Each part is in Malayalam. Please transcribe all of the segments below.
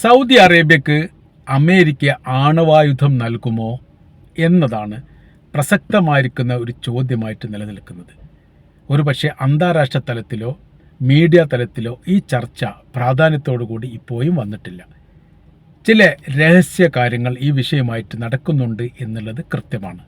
സൗദി അറേബ്യക്ക് അമേരിക്ക ആണവായുധം നൽകുമോ എന്നതാണ് പ്രസക്തമായിരിക്കുന്ന ഒരു ചോദ്യമായിട്ട് നിലനിൽക്കുന്നത്. ഒരുപക്ഷെ അന്താരാഷ്ട്ര തലത്തിലോ മീഡിയ തലത്തിലോ ഈ ചർച്ച പ്രാധാന്യത്തോടു കൂടി ഇപ്പോഴും വന്നിട്ടില്ല. ചില രഹസ്യ കാര്യങ്ങൾ ഈ വിഷയമായിട്ട് നടക്കുന്നുണ്ട് എന്നുള്ളത് കൃത്യമാണ്.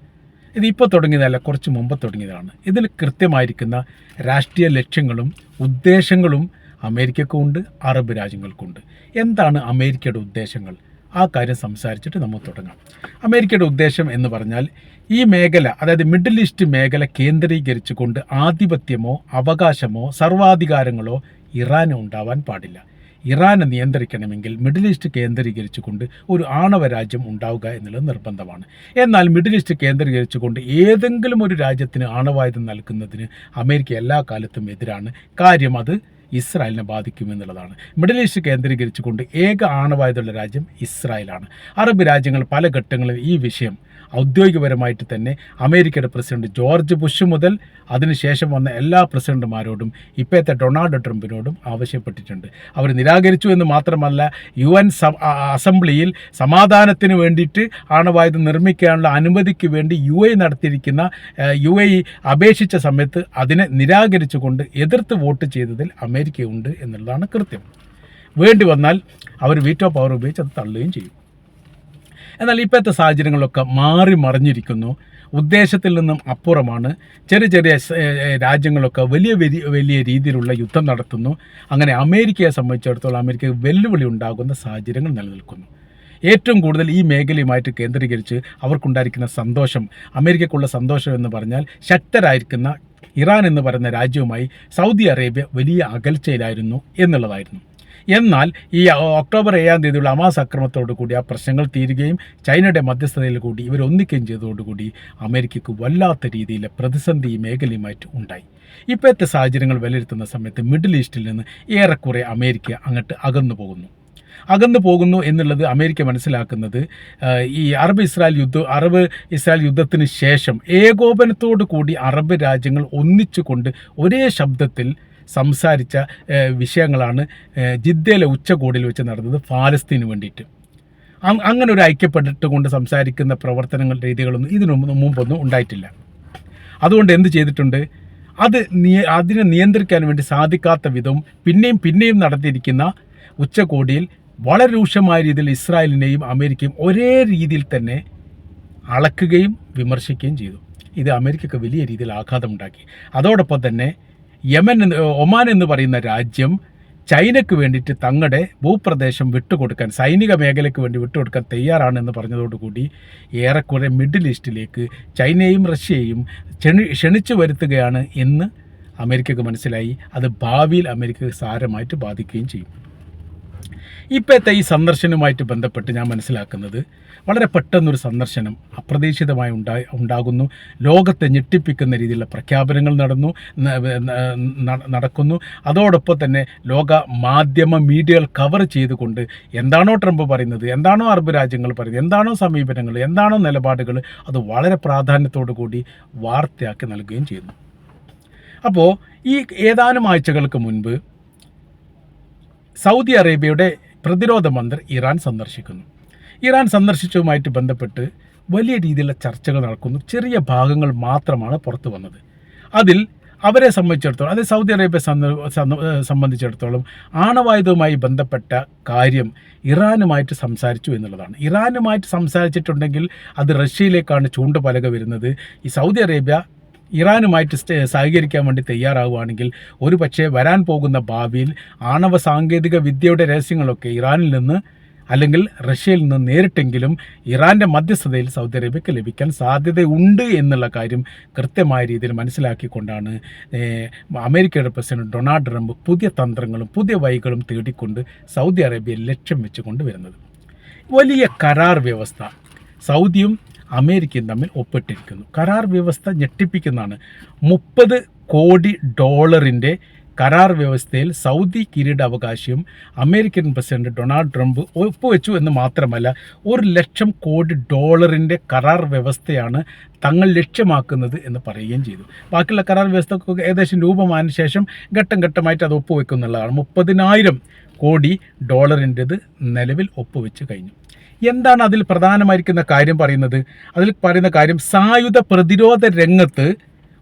ഇത് ഇപ്പോൾ തുടങ്ങിയതല്ല കുറച്ച് മുമ്പ് തുടങ്ങിയതാണ്. ഇതിൽ കൃത്യമായിരിക്കുന്ന രാഷ്ട്രീയ ലക്ഷ്യങ്ങളും ഉദ്ദേശങ്ങളും അമേരിക്കക്കുണ്ട് അറബ് രാജ്യങ്ങൾക്കുണ്ട്. എന്താണ് അമേരിക്കയുടെ ഉദ്ദേശങ്ങൾ? ആ കാര്യം സംസാരിച്ചിട്ട് നമുക്ക് തുടങ്ങാം. അമേരിക്കയുടെ ഉദ്ദേശം എന്ന് പറഞ്ഞാൽ ഈ മേഖല അതായത് മിഡിൽ ഈസ്റ്റ് മേഖല കേന്ദ്രീകരിച്ചുകൊണ്ട് ആധിപത്യമോ അവകാശമോ സർവാധികാരങ്ങളോ ഇറാന് ഉണ്ടാവാൻ പാടില്ല. ഇറാനെ നിയന്ത്രിക്കണമെങ്കിൽ മിഡിൽ ഈസ്റ്റ് കേന്ദ്രീകരിച്ചുകൊണ്ട് ഒരു ആണവ രാജ്യം ഉണ്ടാവുക എന്നുള്ളത് നിർബന്ധമാണ്. എന്നാൽ മിഡിൽ ഈസ്റ്റ് കേന്ദ്രീകരിച്ചുകൊണ്ട് ഏതെങ്കിലും ഒരു രാജ്യത്തിന് ആണവായുധം നൽകുന്നതിന് അമേരിക്ക എല്ലാ കാലത്തും എതിരാണ്. കാര്യം അത് ഇസ്രായേലിനെ ബാധിക്കുമെന്നുള്ളതാണ്. മിഡിൽ ഈസ്റ്റ് കേന്ദ്രീകരിച്ചുകൊണ്ട് ഏക ആണവായുധമുള്ള രാജ്യം ഇസ്രായേലാണ്. അറബ് രാജ്യങ്ങൾ പല ഘട്ടങ്ങളിൽ ഈ വിഷയം ഔദ്യോഗികപരമായിട്ട് തന്നെ അമേരിക്കയുടെ പ്രസിഡന്റ് ജോർജ് ബുഷ് മുതൽ അതിനുശേഷം വന്ന എല്ലാ പ്രസിഡന്റുമാരോടും ഇപ്പോഴത്തെ ഡൊണാൾഡ് ട്രംപിനോടും ആവശ്യപ്പെട്ടിട്ടുണ്ട്. അവർ നിരാകരിച്ചു എന്ന് മാത്രമല്ല യു എൻ അസംബ്ലിയിൽ സമാധാനത്തിന് വേണ്ടിയിട്ട് ആണവായുധം നിർമ്മിക്കാനുള്ള അനുമതിക്ക് വേണ്ടി യു എ നടത്തിയിരിക്കുന്ന യു എ അപേക്ഷിച്ച സമയത്ത് അതിനെ നിരാകരിച്ചുകൊണ്ട് എതിർത്ത് വോട്ട് ചെയ്തതിൽ അമേരിക്കയുണ്ട് എന്നുള്ളതാണ് കൃത്യം. വേണ്ടി വന്നാൽ അവർ വീറ്റോ പവർ ഉപയോഗിച്ച് അത് തള്ളുകയും ചെയ്യും. എന്നാൽ ഇപ്പോഴത്തെ സാഹചര്യങ്ങളൊക്കെ മാറി മറിഞ്ഞിരിക്കുന്നു. ഉദ്ദേശത്തിൽ നിന്നും അപ്പുറമാണ്. ചെറിയ ചെറിയ രാജ്യങ്ങളൊക്കെ വലിയ വലിയ വലിയ രീതിയിലുള്ള യുദ്ധം നടത്തുന്നു. അങ്ങനെ അമേരിക്കയെ സംബന്ധിച്ചിടത്തോളം അമേരിക്കയ്ക്ക് വെല്ലുവിളി ഉണ്ടാകുന്ന സാഹചര്യങ്ങൾ നിലനിൽക്കുന്നു. ഏറ്റവും കൂടുതൽ ഈ മേഖലയുമായിട്ട് കേന്ദ്രീകരിച്ച് അവർക്കുണ്ടായിരിക്കുന്ന സന്തോഷം അമേരിക്കയ്ക്കുള്ള സന്തോഷം എന്ന് പറഞ്ഞാൽ ശക്തരായിരിക്കുന്ന ഇറാൻ എന്ന് പറയുന്ന രാജ്യവുമായി സൗദി അറേബ്യ വലിയ അകൽച്ചയിലായിരുന്നു എന്നുള്ളതായിരുന്നു. എന്നാൽ ഈ ഒക്ടോബർ ഏഴാം തീയതിയുള്ള അമാസ് അക്രമത്തോടു കൂടി ആ പ്രശ്നങ്ങൾ തീരുകയും ചൈനയുടെ മധ്യസ്ഥതയിൽ കൂടി ഇവർ ഒന്നിക്കുകയും ചെയ്തതോടുകൂടി അമേരിക്കക്ക് വല്ലാത്ത രീതിയിലെ പ്രതിസന്ധി മേഖലയുമായിട്ട് ഉണ്ടായി. ഇപ്പോഴത്തെ സാഹചര്യങ്ങൾ വിലയിരുത്തുന്ന സമയത്ത് മിഡിൽ ഈസ്റ്റിൽ നിന്ന് ഏറെക്കുറെ അമേരിക്ക അങ്ങോട്ട് അകന്നു പോകുന്നു. അകന്നു പോകുന്നു എന്നുള്ളത് അമേരിക്ക മനസ്സിലാക്കുന്നത് ഈ അറബ് ഇസ്രായേൽ യുദ്ധം അറബ് ഇസ്രായേൽ യുദ്ധത്തിന് ശേഷം ഏകോപനത്തോടു കൂടി അറബ് രാജ്യങ്ങൾ ഒന്നിച്ചു കൊണ്ട് ഒരേ ശബ്ദത്തിൽ സംസാരിച്ച വിഷയങ്ങളാണ് ജിദ്ദയിലെ ഉച്ചകോടിയിൽ വെച്ച് നടന്നത് ഫാലസ്തീന് വേണ്ടിയിട്ട്. അങ്ങനെ ഒരു ഐക്യപ്പെട്ടിട്ട് കൊണ്ട് സംസാരിക്കുന്ന പ്രവർത്തനങ്ങൾ രീതികളൊന്നും ഇതിനു മുമ്പ് മുമ്പൊന്നും ഉണ്ടായിട്ടില്ല. അതുകൊണ്ട് എന്ത് ചെയ്തിട്ടുണ്ട്? അത് നിയ അതിനെ നിയന്ത്രിക്കാൻ വേണ്ടി സാധിക്കാത്ത വിധവും പിന്നെയും പിന്നെയും നടത്തിയിരിക്കുന്ന ഉച്ചകോടിയിൽ വളരെ രൂക്ഷമായ രീതിയിൽ ഇസ്രായേലിനെയും അമേരിക്കയും ഒരേ രീതിയിൽ തന്നെ അളക്കുകയും വിമർശിക്കുകയും ചെയ്തു. ഇത് അമേരിക്കയ്ക്ക് വലിയ രീതിയിൽ ആഘാതമുണ്ടാക്കി. അതോടൊപ്പം തന്നെ യമൻ എന്ന് ഒമാൻ എന്ന് പറയുന്ന രാജ്യം ചൈനയ്ക്ക് വേണ്ടിയിട്ട് തങ്ങളുടെ ഭൂപ്രദേശം വിട്ടുകൊടുക്കാൻ സൈനിക മേഖലയ്ക്ക് വേണ്ടി വിട്ടുകൊടുക്കാൻ തയ്യാറാണെന്ന് പറഞ്ഞതോടുകൂടി ഏറെക്കുറെ മിഡിൽ ഈസ്റ്റിലേക്ക് ചൈനയും റഷ്യയും ക്ഷണി ക്ഷണിച്ചു വരുത്തുകയാണ് എന്ന് അമേരിക്കക്ക് മനസ്സിലായി. അത് ഭാവിയിൽ അമേരിക്കക്ക് സാരമായിട്ട് ബാധിക്കുകയും ചെയ്യും. ഇപ്പോഴത്തെ ഈ സന്ദർശനവുമായിട്ട് ബന്ധപ്പെട്ട് ഞാൻ മനസ്സിലാക്കുന്നത് വളരെ പെട്ടെന്നൊരു സന്ദർശനം അപ്രതീക്ഷിതമായി ഉണ്ടായി ഉണ്ടാകുന്നു. ലോകത്തെ ഞെട്ടിപ്പിക്കുന്ന രീതിയിലുള്ള പ്രഖ്യാപനങ്ങൾ നടന്നു നടക്കുന്നു. അതോടൊപ്പം തന്നെ ലോക മാധ്യമ മീഡിയകൾ കവർ ചെയ്തുകൊണ്ട് എന്താണോ ട്രംപ് പറയുന്നത് എന്താണോ അറബ് രാജ്യങ്ങൾ പറയുന്നത് എന്താണോ സമീപനങ്ങൾ എന്താണോ നിലപാടുകൾ അത് വളരെ പ്രാധാന്യത്തോടു കൂടി വാർത്തയാക്കി നൽകുകയും ചെയ്യുന്നു. അപ്പോൾ ഈ ഏതാനും ആഴ്ചകൾക്ക് മുൻപ് സൗദി അറേബ്യയുടെ പ്രതിരോധ മന്ത്രി ഇറാൻ സന്ദർശിക്കുന്നു. ഇറാൻ സന്ദർശിച്ചതുമായിട്ട് ബന്ധപ്പെട്ട് വലിയ രീതിയിലുള്ള ചർച്ചകൾ നടക്കുന്നു. ചെറിയ ഭാഗങ്ങൾ മാത്രമാണ് പുറത്തു വന്നത്. അതിൽ അവരെ സംബന്ധിച്ചിടത്തോളം അത് സൗദി അറേബ്യ സംബന്ധിച്ചിടത്തോളം ആണവായുധവുമായി ബന്ധപ്പെട്ട കാര്യം ഇറാനുമായിട്ട് സംസാരിച്ചു എന്നുള്ളതാണ്. ഇറാനുമായിട്ട് സംസാരിച്ചിട്ടുണ്ടെങ്കിൽ അത് റഷ്യയിലേക്കാണ് ചൂണ്ടുപലക വരുന്നത്. ഈ സൗദി അറേബ്യ ഇറാനുമായിട്ട് സഹകരിക്കാൻ വേണ്ടി തയ്യാറാവുകയാണെങ്കിൽ ഒരു പക്ഷേ വരാൻ പോകുന്ന ഭാവിയിൽ ആണവ സാങ്കേതിക വിദ്യയുടെ രഹസ്യങ്ങളൊക്കെ ഇറാനിൽ നിന്ന് അല്ലെങ്കിൽ റഷ്യയിൽ നിന്ന് നേരിട്ടെങ്കിലും ഇറാന്റെ മധ്യസ്ഥതയിൽ സൗദി അറേബ്യക്ക് ലഭിക്കാൻ സാധ്യതയുണ്ട് എന്നുള്ള കാര്യം കൃത്യമായ രീതിയിൽ മനസ്സിലാക്കിക്കൊണ്ടാണ് അമേരിക്കയുടെ പ്രസിഡന്റ് ഡൊണാൾഡ് ട്രംപ് പുതിയ തന്ത്രങ്ങളും പുതിയ വഴികളും തേടിക്കൊണ്ട് സൗദി അറേബ്യയെ ലക്ഷ്യം വെച്ചുകൊണ്ട് വരുന്നത്. വലിയ കരാർ വ്യവസ്ഥ. സൗദിയും അമേരിക്കയും തമ്മിൽ ഒപ്പിട്ടിരിക്കുന്നു. കരാർ വ്യവസ്ഥ ഞെട്ടിപ്പിക്കുന്നതാണ്. മുപ്പത് കോടി ഡോളറിന്റെ കരാർ വ്യവസ്ഥയിൽ സൗദി കിരീടാവകാശിയും അമേരിക്കൻ പ്രസിഡന്റ് ഡൊണാൾഡ് ട്രംപ് ഒപ്പുവെച്ചു എന്ന് മാത്രമല്ല ഒരു ലക്ഷം കോടി ഡോളറിന്റെ കരാർ വ്യവസ്ഥയാണ് തങ്ങൾ ലക്ഷ്യമാക്കുന്നത് എന്ന് പറയുകയും ചെയ്തു. ബാക്കിയുള്ള കരാർ വ്യവസ്ഥ ഏകദേശം രൂപമായതിനു ശേഷം ഘട്ടം ഘട്ടമായിട്ട് അത് ഒപ്പുവെക്കുന്നുള്ളതാണ് മുപ്പതിനായിരം കോടി ഡോളറിന്റെത് നിലവിൽ ഒപ്പുവെച്ച് കഴിഞ്ഞു. എന്താണ് അതിൽ പ്രധാനമായിരിക്കുന്ന കാര്യം പറയുന്നത്? അതിൽ പറയുന്ന കാര്യം സായുധ പ്രതിരോധ രംഗത്ത്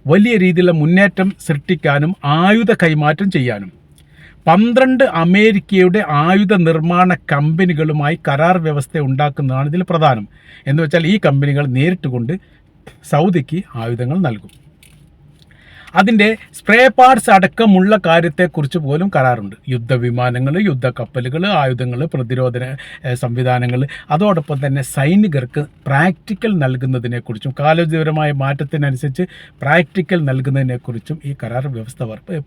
വലിയ രീതിയിലുള്ള മുന്നേറ്റം സൃഷ്ടിക്കാനും ആയുധ കൈമാറ്റം ചെയ്യാനും. പന്ത്രണ്ട് അമേരിക്കയുടെ ആയുധ നിർമ്മാണ കമ്പനികളുമായി കരാർ വ്യവസ്ഥ ഉണ്ടാക്കുന്നതാണ് ഇതിൽ പ്രധാനം. എന്ന് വെച്ചാൽ ഈ കമ്പനികൾ നേരിട്ട് കൊണ്ട് സൗദിക്ക് ആയുധങ്ങൾ നൽകും. അതിന്റെ സ്പ്രേ പാർട്സ് അടക്കമുള്ള കാര്യത്തെക്കുറിച്ച് പോലും കരാറുണ്ട്. യുദ്ധവിമാനങ്ങൾ യുദ്ധക്കപ്പലുകൾ ആയുധങ്ങൾ പ്രതിരോധ സംവിധാനങ്ങൾ അതോടൊപ്പം തന്നെ സൈനികർക്ക് പ്രാക്ടിക്കൽ നൽകുന്നതിനെക്കുറിച്ചും കാലോചിതപരമായ മാറ്റത്തിനനുസരിച്ച് പ്രാക്ടിക്കൽ നൽകുന്നതിനെക്കുറിച്ചും ഈ കരാർ വ്യവസ്ഥ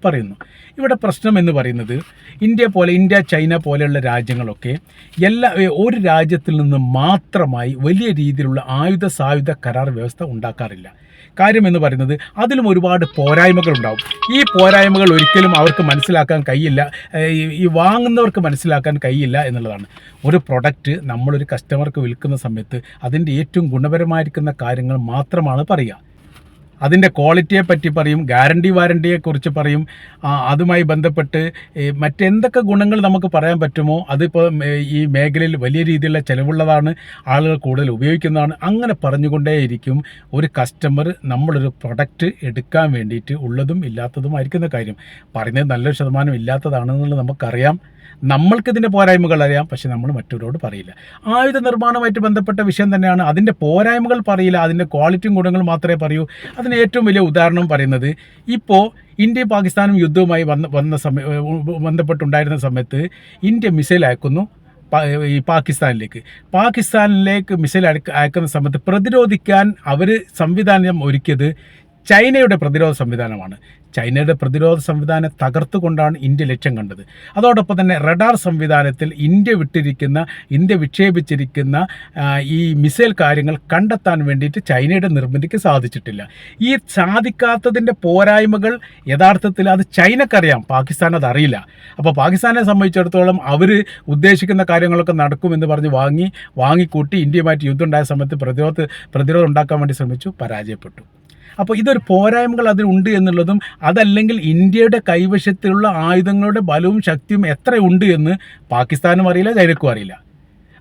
പറയുന്നു. ഇവിടെ പ്രശ്നം എന്ന് പറയുന്നത് ഇന്ത്യ പോലെ ഇന്ത്യ ചൈന പോലെയുള്ള രാജ്യങ്ങളൊക്കെ എല്ലാ ഒരു രാജ്യത്തിൽ നിന്ന് മാത്രമായി വലിയ രീതിയിലുള്ള ആയുധ സായുധ കരാർ വ്യവസ്ഥ ഉണ്ടാക്കാറില്ല. കാര്യം എന്ന് പറയുന്നത് അതിലും ഒരുപാട് പോരായ്മകൾ ഉണ്ടാവും ഈ പോരായ്മകൾ ഒരിക്കലും അവർക്ക് മനസ്സിലാക്കാൻ കഴിയില്ല. ഈ വാങ്ങുന്നവർക്ക് മനസ്സിലാക്കാൻ കഴിയില്ല എന്നുള്ളതാണ്. ഒരു പ്രൊഡക്റ്റ് നമ്മളൊരു കസ്റ്റമർക്ക് വിൽക്കുന്ന സമയത്ത് അതിന്റെ ഏറ്റവും ഗുണപരമായിരിക്കുന്ന കാര്യങ്ങൾ മാത്രമാണ് പറയുക. അതിന്റെ ക്വാളിറ്റിയെ പറ്റി പറയും ഗ്യാരണ്ടി വാരണ്ടിയെ കുറിച്ച് പറയും അതുമായി ബന്ധപ്പെട്ട് മറ്റെന്തൊക്കെ ഗുണങ്ങൾ നമുക്ക് പറയാൻ പറ്റുമോ? അതിപ്പോൾ ഈ മേഖലയിൽ വലിയ രീതിയിലുള്ള ചിലവുള്ളതാണ് ആളുകൾ കൂടുതൽ ഉപയോഗിക്കുന്നതാണ്. അങ്ങനെ പറഞ്ഞുകൊണ്ടേയിരിക്കും ഒരു കസ്റ്റമർ നമ്മളൊരു പ്രൊഡക്റ്റ് എടുക്കാൻ വേണ്ടിയിട്ട് ഉള്ളതും ഇല്ലാത്തതുമായിരിക്കുന്ന കാര്യം. പറയുന്നത് നല്ലൊരു ശതമാനം ഇല്ലാത്തതാണെന്നുള്ളത് നമുക്കറിയാം. നമ്മൾക്കിതിന്റെ പോരായ്മകൾ അറിയാം പക്ഷെ നമ്മൾ മറ്റൊരോട് പറയില്ല. ആയുധ നിർമ്മാണമായിട്ട് ബന്ധപ്പെട്ട വിഷയം തന്നെയാണ്. അതിന്റെ പോരായ്മകൾ പറയില്ല അതിന്റെ ക്വാളിറ്റിയും ഗുണങ്ങളും മാത്രമേ പറയൂ. അതിന് ഏറ്റവും വലിയ ഉദാഹരണം പറയുന്നത് ഇപ്പോൾ ഇന്ത്യ പാകിസ്ഥാനും യുദ്ധവുമായി വന്ന വന്ന സമയ ബന്ധപ്പെട്ടുണ്ടായിരുന്ന സമയത്ത് ഇന്ത്യ മിസൈൽ അയക്കുന്നു ഈ പാകിസ്ഥാനിലേക്ക്. പാകിസ്ഥാനിലേക്ക് മിസൈൽ അയക്കുന്ന സമയത്ത് പ്രതിരോധിക്കാൻ അവർ സംവിധാനം ഒരുക്കിയത് ചൈനയുടെ പ്രതിരോധ സംവിധാനമാണ്. ചൈനയുടെ പ്രതിരോധ സംവിധാനം തകർത്തുകൊണ്ടാണ് ഇന്ത്യ ലക്ഷ്യം കണ്ടത്. അതോടൊപ്പം തന്നെ റഡാർ സംവിധാനത്തിൽ ഇന്ത്യ വിട്ടിരിക്കുന്ന ഇന്ത്യ വിക്ഷേപിച്ചിരിക്കുന്ന ഈ മിസൈൽ കാര്യങ്ങൾ കണ്ടെത്താൻ വേണ്ടിയിട്ട് ചൈനയുടെ നിർമ്മിതിക്ക് സാധിച്ചിട്ടില്ല. ഈ സാധിക്കാത്തതിന്റെ പോരായ്മകൾ യഥാർത്ഥത്തിൽ അത് ചൈനക്കറിയാം. പാകിസ്ഥാൻ അത് അറിയില്ല. അപ്പോൾ പാകിസ്ഥാനെ സംബന്ധിച്ചിടത്തോളം അവർ ഉദ്ദേശിക്കുന്ന കാര്യങ്ങളൊക്കെ നടക്കുമെന്ന് പറഞ്ഞ് വാങ്ങി വാങ്ങിക്കൂട്ടി ഇന്ത്യയുമായിട്ട് യുദ്ധം ഉണ്ടായ സമയത്ത് പ്രതിരോധ പ്രതിരോധം ഉണ്ടാക്കാൻ വേണ്ടി ശ്രമിച്ചു പരാജയപ്പെട്ടു. അപ്പോൾ ഇതൊരു പോരായ്മകൾ അതിലുണ്ട് എന്നുള്ളതും അതല്ലെങ്കിൽ ഇന്ത്യയുടെ കൈവശത്തിലുള്ള ആയുധങ്ങളുടെ ബലവും ശക്തിയും എത്രയുണ്ട് എന്ന് പാകിസ്ഥാനും അറിയില്ല ചൈനക്കും അറിയില്ല.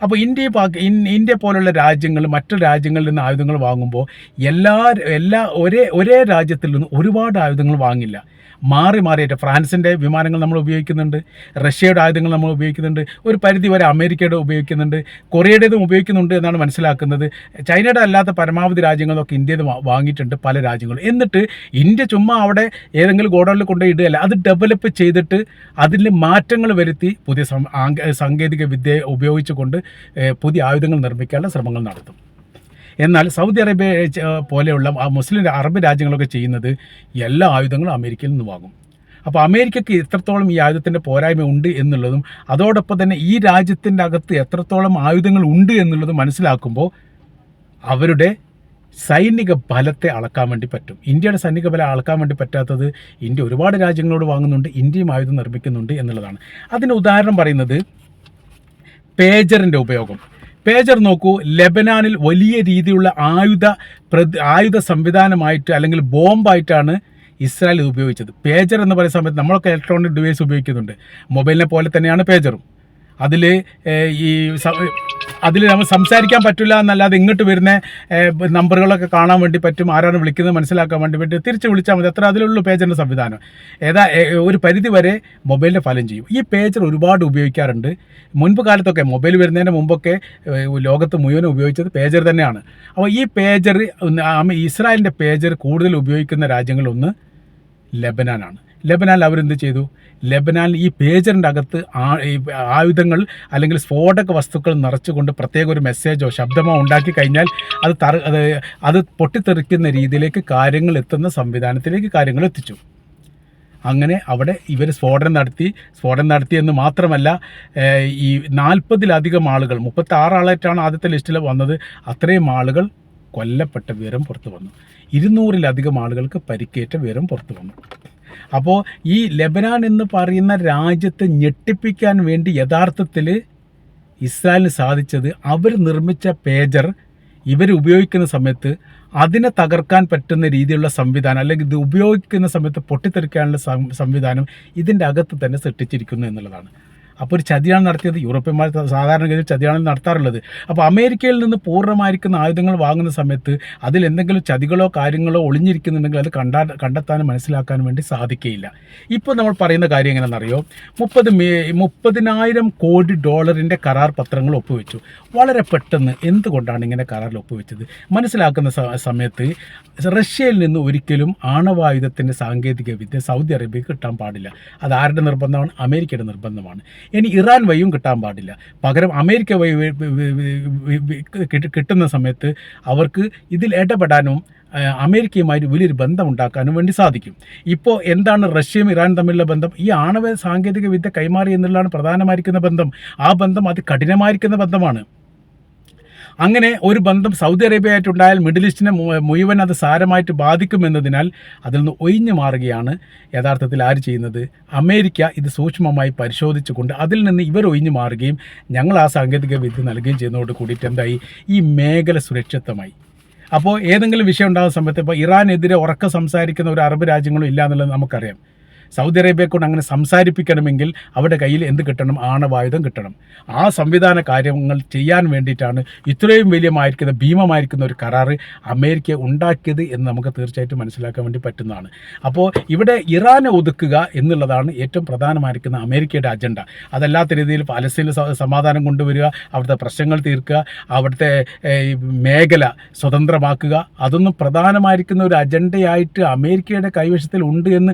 അപ്പോൾ ഇന്ത്യ പാകി ഇന്ത്യ പോലുള്ള രാജ്യങ്ങൾ മറ്റു രാജ്യങ്ങളിൽ നിന്ന് ആയുധങ്ങൾ വാങ്ങുമ്പോൾ എല്ലാ എല്ലാ ഒരേ ഒരേ രാജ്യത്തിൽ നിന്ന് ഒരുപാട് ആയുധങ്ങൾ വാങ്ങില്ല. മാറി മാറിയിട്ട് ഫ്രാൻസിന്റെ വിമാനങ്ങൾ നമ്മൾ ഉപയോഗിക്കുന്നുണ്ട് റഷ്യയുടെ ആയുധങ്ങൾ നമ്മൾ ഉപയോഗിക്കുന്നുണ്ട് ഒരു പരിധി വരെ അമേരിക്കയുടെ ഉപയോഗിക്കുന്നുണ്ട് കൊറിയയുടേതും ഉപയോഗിക്കുന്നുണ്ട് എന്നാണ് മനസ്സിലാക്കുന്നത്. ചൈനയുടെ അല്ലാത്ത പരമാവധി രാജ്യങ്ങളൊക്കെ ഇന്ത്യയിൽ വാങ്ങിയിട്ടുണ്ട് പല രാജ്യങ്ങളും. എന്നിട്ട് ഇന്ത്യ ചുമ്മാ അവിടെ ഏതെങ്കിലും ഗോഡൌണിൽ കൊണ്ടുപോയി ഇടുകയല്ല അത് ഡെവലപ്പ് ചെയ്തിട്ട് അതിൽ മാറ്റങ്ങൾ വരുത്തി പുതിയ സാങ്കേതിക വിദ്യ ഉപയോഗിച്ചുകൊണ്ട് പുതിയ ആയുധങ്ങൾ നിർമ്മിക്കാനുള്ള ശ്രമങ്ങൾ നടത്തും. എന്നാൽ സൗദി അറേബ്യ പോലെയുള്ള മുസ്ലിം അറബ് രാജ്യങ്ങളൊക്കെ ചെയ്യുന്നത് എല്ലാ ആയുധങ്ങളും അമേരിക്കയിൽ നിന്ന് വാങ്ങും. അപ്പോൾ അമേരിക്കയ്ക്ക് എത്രത്തോളം ഈ ആയുധത്തിന്റെ പോരായ്മ ഉണ്ട് എന്നുള്ളതും അതോടൊപ്പം തന്നെ ഈ രാജ്യത്തിന്റെ അകത്ത് എത്രത്തോളം ആയുധങ്ങൾ ഉണ്ട് എന്നുള്ളതും മനസ്സിലാക്കുമ്പോൾ അവരുടെ സൈനിക ബലത്തെ അളക്കാൻ വേണ്ടി പറ്റും. ഇന്ത്യയുടെ സൈനിക ബലം അളക്കാൻ വേണ്ടി പറ്റാത്തത് ഇന്ത്യ ഒരുപാട് രാജ്യങ്ങളോട് വാങ്ങുന്നുണ്ട് ഇന്ത്യയും ആയുധം നിർമ്മിക്കുന്നുണ്ട് എന്നുള്ളതാണ്. അതിന് ഉദാഹരണം പറയുന്നത് പേജറിന്റെ ഉപയോഗം. പേജർ നോക്കൂ ലെബനാനിൽ വലിയ രീതിയിലുള്ള ആയുധ ആയുധ സംവിധാനമായിട്ട് അല്ലെങ്കിൽ ബോംബായിട്ടാണ് ഇസ്രായേൽ ഉപയോഗിച്ചത്. പേജർ എന്ന് പറയുന്ന സമയത്ത് നമ്മളൊക്കെ ഇലക്ട്രോണിക് ഡിവൈസ് ഉപയോഗിക്കുന്നുണ്ട്. മൊബൈലിനെ പോലെ തന്നെയാണ് പേജറും. അതിൽ ഈ അതിൽ നമ്മൾ സംസാരിക്കാൻ പറ്റില്ല എന്നല്ലാതെ ഇങ്ങോട്ട് വരുന്ന നമ്പറുകളൊക്കെ കാണാൻ വേണ്ടി പറ്റും ആരാണ് വിളിക്കുന്നത് മനസ്സിലാക്കാൻ വേണ്ടി പറ്റും തിരിച്ച് വിളിച്ചാൽ മതി. അത്ര അതിലുള്ള പേജറിന്റെ സംവിധാനം. ഏതാ ഒരു പരിധി വരെ മൊബൈലിന്റെ ഫലം ചെയ്യും. ഈ പേജർ ഒരുപാട് ഉപയോഗിക്കാറുണ്ട്. മുൻപ് കാലത്തൊക്കെ മൊബൈൽ വരുന്നതിന് മുമ്പൊക്കെ ലോകത്ത് മുഴുവൻ ഉപയോഗിച്ചത് പേജർ തന്നെയാണ്. അപ്പോൾ ഈ പേജർ ഇസ്രായേലിന്റെ പേജർ കൂടുതൽ ഉപയോഗിക്കുന്ന രാജ്യങ്ങളൊന്ന് ലെബനാനാണ്. ലെബനാനിൽ അവരെന്ത് ചെയ്തു? ലെബനാനിൽ ഈ പേജറിന്റെ അകത്ത് ആയുധങ്ങൾ അല്ലെങ്കിൽ സ്ഫോടക വസ്തുക്കൾ നിറച്ചുകൊണ്ട് പ്രത്യേക ഒരു മെസ്സേജോ ശബ്ദമോ ഉണ്ടാക്കി കഴിഞ്ഞാൽ അത് തറ അത് അത് പൊട്ടിത്തെറിക്കുന്ന രീതിയിലേക്ക് കാര്യങ്ങൾ എത്തുന്ന സംവിധാനത്തിലേക്ക് കാര്യങ്ങൾ എത്തിച്ചു. അങ്ങനെ അവിടെ ഇവർ സ്ഫോടനം നടത്തി. സ്ഫോടനം നടത്തിയെന്ന് മാത്രമല്ല ഈ നാൽപ്പതിലധികം ആളുകൾ മുപ്പത്തി ആറാളായിട്ടാണ് ആദ്യത്തെ ലിസ്റ്റിൽ വന്നത് അത്രയും ആളുകൾ കൊല്ലപ്പെട്ട വിവരം പുറത്തു വന്നു. ഇരുന്നൂറിലധികം ആളുകൾക്ക് പരിക്കേറ്റ വിവരം പുറത്തു വന്നു. അപ്പോൾ ഈ ലെബനാൻ എന്ന് പറയുന്ന രാജ്യത്തെ ഞെട്ടിപ്പിക്കാൻ വേണ്ടി യഥാർത്ഥത്തിൽ ഇസ്രായേലിന് സാധിച്ചത് അവർ നിർമ്മിച്ച പേജർ ഇവർ ഉപയോഗിക്കുന്ന സമയത്ത് അതിനെ തകർക്കാൻ പറ്റുന്ന രീതിയിലുള്ള സംവിധാനം അല്ലെങ്കിൽ ഇത് ഉപയോഗിക്കുന്ന സമയത്ത് പൊട്ടിത്തെറിക്കാനുള്ള സംവിധാനം ഇതിന്റെ അകത്ത് തന്നെ സൃഷ്ടിച്ചിരിക്കുന്നു എന്നുള്ളതാണ്. അപ്പോൾ ഒരു ചതിയാണ് നടത്തിയത്. യൂറോപ്യന്മാർ സാധാരണഗതിയിൽ ചതിയാണ് നടത്താറുള്ളത്. അപ്പോൾ അമേരിക്കയിൽ നിന്ന് പൂർണമായിരിക്കുന്ന ആയുധങ്ങൾ വാങ്ങുന്ന സമയത്ത് അതിൽ എന്തെങ്കിലും ചതികളോ കാര്യങ്ങളോ ഒളിഞ്ഞിരിക്കുന്നുണ്ടെങ്കിൽ അത് കണ്ടാ കണ്ടെത്താനും മനസ്സിലാക്കാനും വേണ്ടി സാധിക്കുകയില്ല ഇപ്പോൾ നമ്മൾ പറയുന്ന കാര്യം എങ്ങനെയാണെന്നറിയോ? മുപ്പത് മേ മുപ്പതിനായിരം കോടി ഡോളറിന്റെ കരാർ പത്രങ്ങൾ ഒപ്പുവെച്ചു. വളരെ പെട്ടെന്ന് എന്തുകൊണ്ടാണ് ഇങ്ങനെ കരാറിൽ ഒപ്പുവെച്ചത്? മനസ്സിലാക്കുന്ന സമയത്ത് റഷ്യയിൽ നിന്ന് ഒരിക്കലും ആണവായുധത്തിന്റെ സാങ്കേതിക വിദ്യ സൗദി അറേബ്യക്ക് കിട്ടാൻ പാടില്ല. അത് ആരുടെ നിർബന്ധമാണ്? അമേരിക്കയുടെ നിർബന്ധമാണ്. ഇനി ഇറാൻ വഴിയും കിട്ടാൻ പാടില്ല. പകരം അമേരിക്ക വഴി കിട്ടുന്ന സമയത്ത് അവർക്ക് ഇതിൽ ഇടപെടാനും അമേരിക്കയുമായി വലിയൊരു ബന്ധം ഉണ്ടാക്കാനും വേണ്ടി സാധിക്കും. ഇപ്പോൾ എന്താണ് റഷ്യയും ഇറാനും തമ്മിലുള്ള ബന്ധം? ഈ ആണവ സാങ്കേതിക വിദ്യ കൈമാറി എന്നുള്ളതാണ് പ്രധാനമായിരിക്കുന്ന ബന്ധം. ആ ബന്ധം അതികഠിനമായിരിക്കുന്ന ബന്ധമാണ്. അങ്ങനെ ഒരു ബന്ധം സൗദി അറേബ്യയായിട്ടുണ്ടായാൽ മിഡിൽ ഈസ്റ്റിനെ മുഴുവൻ അത് സാരമായിട്ട് ബാധിക്കുമെന്നതിനാൽ അതിൽ നിന്ന് ഒഴിഞ്ഞു മാറുകയാണ് യഥാർത്ഥത്തിൽ ആര് ചെയ്യുന്നത്? അമേരിക്ക ഇത് സൂക്ഷ്മമായി പരിശോധിച്ചുകൊണ്ട് അതിൽ നിന്ന് ഇവർ ഒഴിഞ്ഞു മാറുകയും ഞങ്ങൾ ആ സാങ്കേതിക വിദ്യ നൽകുകയും ചെയ്യുന്നതോട് കൂടിയിട്ട് എന്തായി? ഈ മേഖല സുരക്ഷിതമായി. അപ്പോൾ ഏതെങ്കിലും വിഷയം ഉണ്ടാകുന്ന സമയത്ത് ഇപ്പോൾ ഇറാനെതിരെ ഉറക്കം സംസാരിക്കുന്ന ഒരു അറബ് രാജ്യങ്ങളും ഇല്ല എന്നുള്ളത് നമുക്കറിയാം. സൗദി അറേബ്യയെ കൊണ്ട് അങ്ങനെ സംസാരിപ്പിക്കണമെങ്കിൽ അവരുടെ കയ്യിൽ എന്ത് കിട്ടണം? ആണവായുധം കിട്ടണം. ആ സംവിധാന കാര്യങ്ങൾ ചെയ്യാൻ വേണ്ടിയിട്ടാണ് ഇത്രയും വലിയമായിരിക്കുന്ന ഭീമമായിരിക്കുന്ന ഒരു കരാറ് അമേരിക്ക ഉണ്ടാക്കിയത് എന്ന് നമുക്ക് തീർച്ചയായിട്ടും മനസ്സിലാക്കാൻ വേണ്ടി പറ്റുന്നതാണ്. അപ്പോൾ ഇവിടെ ഇറാനെ ഒതുക്കുക എന്നുള്ളതാണ് ഏറ്റവും പ്രധാനമായിരിക്കുന്ന അമേരിക്കയുടെ അജണ്ട. അതല്ലാത്ത രീതിയിൽ പലസ്തീനിൽ സമാധാനം കൊണ്ടുവരിക അവിടുത്തെ പ്രശ്നങ്ങൾ തീർക്കുക അവിടുത്തെ മേഖല സ്വതന്ത്രമാക്കുക അതൊന്നും പ്രധാനമായിരിക്കുന്ന ഒരു അജണ്ടയായിട്ട് അമേരിക്കയുടെ കൈവശത്തിൽ ഉണ്ട് എന്ന്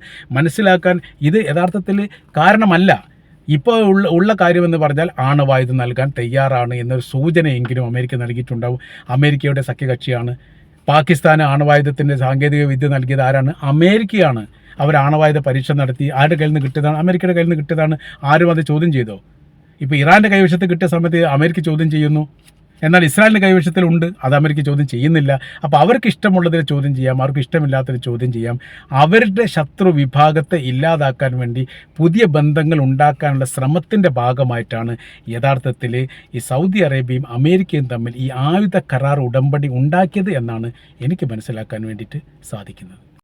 മനസ്സിലാക്കാൻ ഇത് യഥാർത്ഥത്തിൽ കാരണമല്ല. ഇപ്പോൾ ഉള്ള ഉള്ള കാര്യമെന്ന് പറഞ്ഞാൽ ആണവായുധ നൽകാൻ തയ്യാറാണ് എന്നൊരു സൂചനയെങ്കിലും അമേരിക്ക നൽകിയിട്ടുണ്ടാവും. അമേരിക്കയുടെ സഖ്യകക്ഷിയാണ്. പാകിസ്ഥാൻ ആണവായുധത്തിന്റെ സാങ്കേതിക വിദ്യ നൽകിയത് ആരാണ്? അമേരിക്കയാണ്. അവർ ആണവായുധ പരീക്ഷ നടത്തി ആരുടെ കയ്യിൽ നിന്ന് കിട്ടിയതാണ്? അമേരിക്കയുടെ കയ്യിൽ നിന്ന് കിട്ടിയതാണ്. ആരും അത് ചോദ്യം ചെയ്തോ? ഇപ്പോൾ ഇറാന്റെ കൈവശത്ത് കിട്ടിയ സമയത്ത് അമേരിക്ക ചോദ്യം ചെയ്യുന്നു. എന്നാൽ ഇസ്രായേലിന്റെ കൈവശത്തിലുണ്ട് അത് അമേരിക്ക ചോദ്യം ചെയ്യുന്നില്ല. അപ്പോൾ അവർക്ക് ഇഷ്ടമുള്ളതിനെ ചോദ്യം ചെയ്യാം. അവർക്ക് ഇഷ്ടമില്ലാത്തതിനെ ചോദ്യം ചെയ്യാം. അവരുടെ ശത്രു വിഭാഗത്തെ ഇല്ലാതാക്കാൻ വേണ്ടി പുതിയ ബന്ധങ്ങൾ ഉണ്ടാക്കാനുള്ള ശ്രമത്തിന്റെ ഭാഗമായിട്ടാണ് യഥാർത്ഥത്തിൽ ഈ സൗദി അറേബ്യയും അമേരിക്കയും തമ്മിൽ ഈ ആയുധ കരാർ ഉടമ്പടി ഉണ്ടാക്കിയത് എന്നാണ് എനിക്ക് മനസ്സിലാക്കാൻ വേണ്ടിയിട്ട് സാധിക്കുന്നത്.